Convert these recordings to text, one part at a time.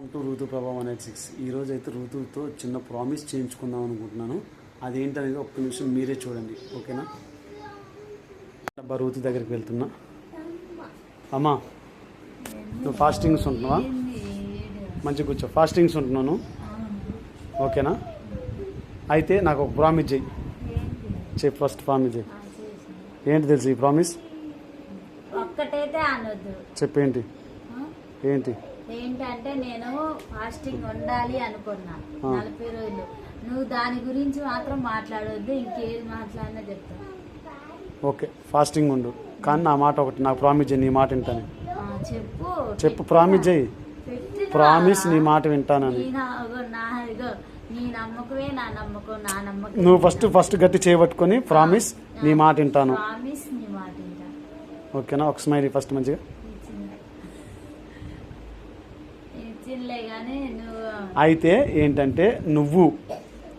Welcome to ఋతు ప్రభావం అనేది సిక్స్ ఈరోజు అయితే ఋతువుతో చిన్న ప్రామిస్ చేయించుకుందాం అనుకుంటున్నాను. అదేంటనేది ఒక్క నిమిషం మీరే చూడండి. ఓకేనా? అబ్బా ఋతు దగ్గరికి వెళ్తున్నా. అమ్మా నువ్వు ఫాస్టింగ్స్ ఉంటున్నావా? మంచిగా కూర్చో. ఫాస్టింగ్స్ ఉంటున్నాను. ఓకేనా? అయితే నాకు ఒక ప్రామిస్ చెయ్యి. చెప్పు ఫస్ట్ ప్రామిస్ చెయ్యి. ఏంటి తెలుసు ఈ ప్రామిస్? చెప్పేంటి? ఏంటి? ఏంటంటే నేను ఫాస్టింగ్ ఉండాలి అనుకున్నా. నలభై రోజులు. నువ్వు దాని గురించి మాత్రం మాట్లాడొద్దు ఇంకేది మాట్లాడినా చెప్తా. ఓకే ఫాస్టింగ్ ఉండు. కానీ నా మాట ఒకటి నాకు ప్రామిస్ చేయి నీ మాట వింటాను. చెప్పు. చెప్పు ప్రామిస్ చేయి. ప్రామిస్ నీ మాట వింటానని. నువ్వు ఫస్ట్ ఫస్ట్ గట్టి చేయబట్టుకొని ప్రామిస్ నీ మాట వింటాను. ఓకేనా? ఒక స్మైల్ ఫస్ట్ మంచిగా ఇచ్చింది. ఇచ్చిందిలే కానీ నువ్వు అయితే ఏంటంటే నువ్వు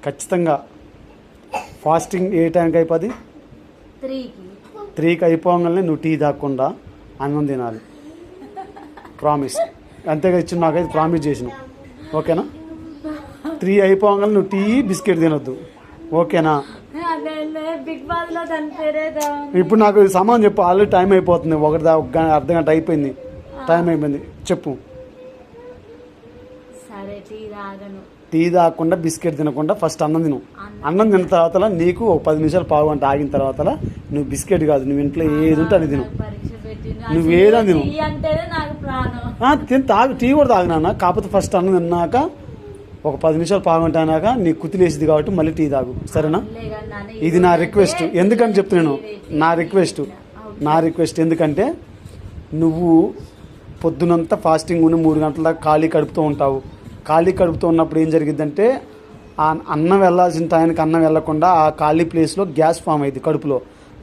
ఖచ్చితంగా ఫాస్టింగ్ ఏ టైంకి అయిపోద్ది త్రీకి. త్రీకి అయిపోగానే నువ్వు టీ తాగకుండా అన్నం తినాలి. ప్రామిస్ అంతేగా ఇచ్చిన నాకైతే ప్రామిస్ చేసిన. ఓకేనా? త్రీ అయిపోగానే నువ్వు టీ బిస్కెట్ తినొద్దు. ఓకేనా? ఇప్పుడు నాకు సమానం చెప్పు. ఆల్రెడీ టైం అయిపోతుంది. ఒకటి అర్ధ గంట అయిపోయింది. టైం అయిపోయింది. చెప్పు. టీ తాగకుండా బిస్కెట్ తినకుండా ఫస్ట్ అన్నం తిను. అన్నం. తిన్న తర్వాత నీకు ఒక పది నిమిషాలు పావు గంట ఆగిన తర్వాత నువ్వు బిస్కెట్ కాదు నువ్వు ఇంట్లో ఏది ఉంటే అది తిను. నువ్వు ఏదని తిను. తిని తాగు టీ కూడా తాగినా కాకపోతే ఫస్ట్ అన్నం తిన్నాక ఒక పది నిమిషాలు పావుగంట అయినాక నీకు కుతిలేసింది కాబట్టి మళ్ళీ టీ తాగు. సరేనా? ఇది నా రిక్వెస్ట్. ఎందుకని చెప్తున్నాను నా రిక్వెస్ట్. నా రిక్వెస్ట్ ఎందుకంటే నువ్వు పొద్దునంతా ఫాస్టింగ్ ఉండి మూడు గంటల దాకా ఖాళీ కడుపుతూ ఉంటావు. ఖాళీ కడుపుతూ ఉన్నప్పుడు ఏం జరిగిద్దంటే ఆ అన్నం వెళ్ళాల్సిన టైంకి అన్నం వెళ్ళకుండా ఆ ఖాళీ ప్లేస్లో గ్యాస్ ఫామ్ అయింది కడుపులో.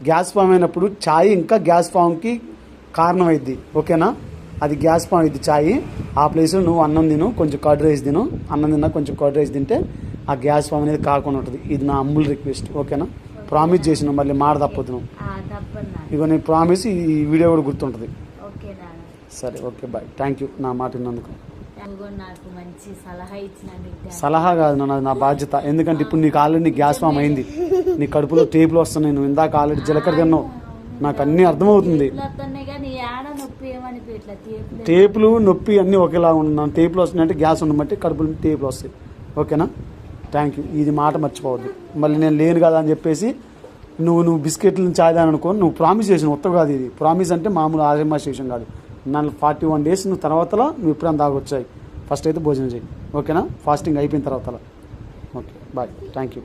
గ్యాస్ ఫామ్ అయినప్పుడు ఛాయ్ ఇంకా గ్యాస్ ఫామ్కి కారణం అయింది ఓకేనా? అది గ్యాస్ ఫామ్ అయింది ఛాయ్. ఆ ప్లేస్లో నువ్వు అన్నం తిను కొంచెం కర్డ్ రైస్ తిను. అన్నం తిన్నా కొంచెం కర్డ్ రైస్ తింటే ఆ గ్యాస్ ఫామ్ అనేది కాకుండా ఉంటుంది. ఇది నా అమ్ముల్ రిక్వెస్ట్ ఓకేనా? ప్రామిస్ చేసిన మళ్ళీ మాట తప్పదు నువ్వు. ఆ, తప్పదు నాన్న ఇగో నీ ప్రామిస్ ఈ వీడియో కూడా గుర్తుంటుంది. సరే ఓకే బాయ్ థ్యాంక్ యూ నా మాట విన్నందుకు. సలహా కాదు నాన్న అది నా బాధ్యత. ఎందుకంటే ఇప్పుడు నీకు ఆల్రెడీ నీ గ్యాస్ ఫామ్ అయింది. నీ కడుపులో టేపులు వస్తున్నాయి నువ్వు ఇందాక ఆల్రెడీ జీలకర్ర తిన్నావు. నాకు అన్నీ అర్థమవుతుంది. టేపులు నొప్పి అన్నీ ఒకేలా ఉన్నాను టేపులు వస్తున్నాయంటే గ్యాస్ ఉండమంటే కడుపులో టేపులు వస్తాయి. ఓకేనా? థ్యాంక్ యూ ఇది మాట మర్చిపోవద్దు. మళ్ళీ నేను లేను కదా అని చెప్పేసి నువ్వు నువ్వు బిస్కెట్లు చాయదాని అనుకో నువ్వు ప్రామిస్ చేసిన ఉత్తరం కాదు ఇది. ప్రామిస్ అంటే మామూలు ఆశమాశేషం కాదు. నన్ను ఫార్టీ వన్ డేస్ నువ్వు తర్వాతలో నువ్వు ఎప్పుడైనా దాగొచ్చాయి ఫస్ట్ అయితే భోజనం చేయి. ఓకేనా? ఫాస్టింగ్ అయిపోయిన తర్వాత ఓకే బాయ్. Thank you